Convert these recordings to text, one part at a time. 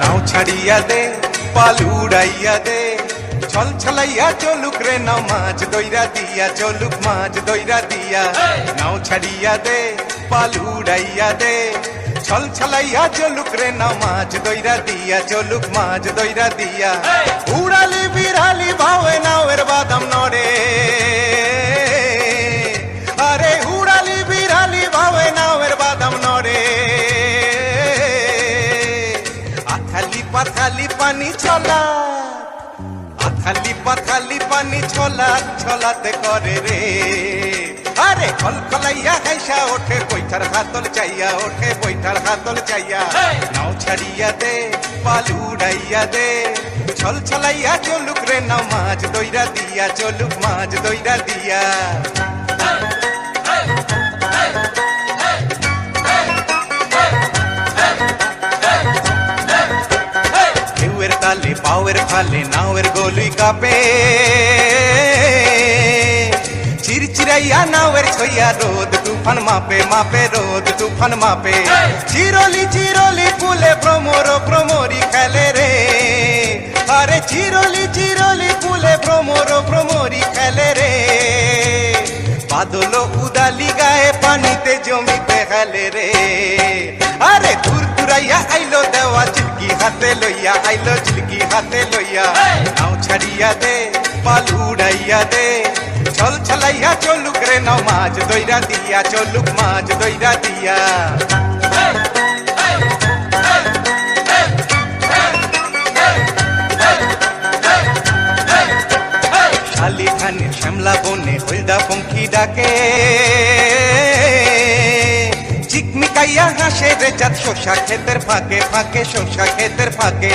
নাও ছাড়িয়া দে পাল উড়াইয়া দে ছল ছলাইয়া চলুক রে নাও মাছ দইরা দিয়া চলুক মাছ দইরা দিয়া নাও ছাড়িয়া দে পাল উড়াইয়া দে ছল ছলাইয়া চলুক রে নাও মাছ দইরা দিয়া চলুক মাছ দইরা দিয়া উড়ালি বিড়ালি ভাবে আথালি পাথালি পানি ছলা। আথালি পাথালি পানি ছলা ছলাতে করে রে। আরে খলখলাইয়া হাইসা ওঠে বৈঠার হাতল চাইয়া ওঠে বৈঠার হাতল চাইয়া। নাও ছাড়িয়া দে পাল উড়াইয়া দে। ছল ছলাইয়া চলুক রে নাও মাছ দইরা দিয়া চলুক মাছ দইরা দিয়া। পাওয়ের ফালে নাওয়ের গলুই কাপে। চিরচিরাইয়া নাওয়ের ছইয়া রোদ তুফান মাপে মাপে রোদ তুফান মাপে। চিরলি চিরলি কুলে ভ্রমর ভ্রমরি খেলে রে। আরে চিরলি চিরলি কুলে ভ্রমর ভ্রমরি খেলে রে। বাদল উদালি গায়ে পানিতে জমিতে খেলে রে। হাতে লইয়া আইলো চিলকি হাতে লইয়া নাও ছাড়িয়া দে পাল উড়াইয়া দে ছল ছলাইয়া চলুক রে নাও মাছ দইরা দিয়া চলুক মাছ দইরা দিয়া শালি খানে শ্যামলা বনে হলদা পঙ্খি ডাকে চিকমিকাইয়া হাসে রে চাঁদ শোষা ক্ষেতের ফাঁকে ফাঁকে শোষা ক্ষেতের ফাঁকে।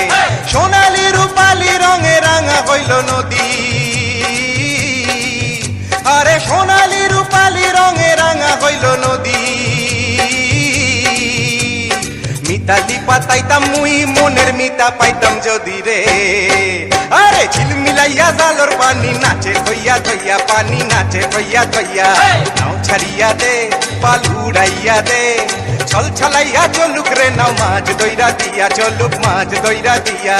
সোনালি রূপালি রঙে রাঙা হইল নদী। আরে সোনালি রূপালি রঙে রাঙা হইল নদী। মিতালি পাতাইতাম মুই মনের মিতা পাইতাম যদি রে। আরে ঝিলমিলাইয়া জালর পানি নাচে থইয়া থইয়া পানি নাচে থইয়া থইয়া নাও ছাড়িয়া দে পাল উড়াইয়া দে। ছল ছলাইয়া চলুক রে নাও মাছ দইরা দিয়া চলুক মাছ দইরা দিয়া।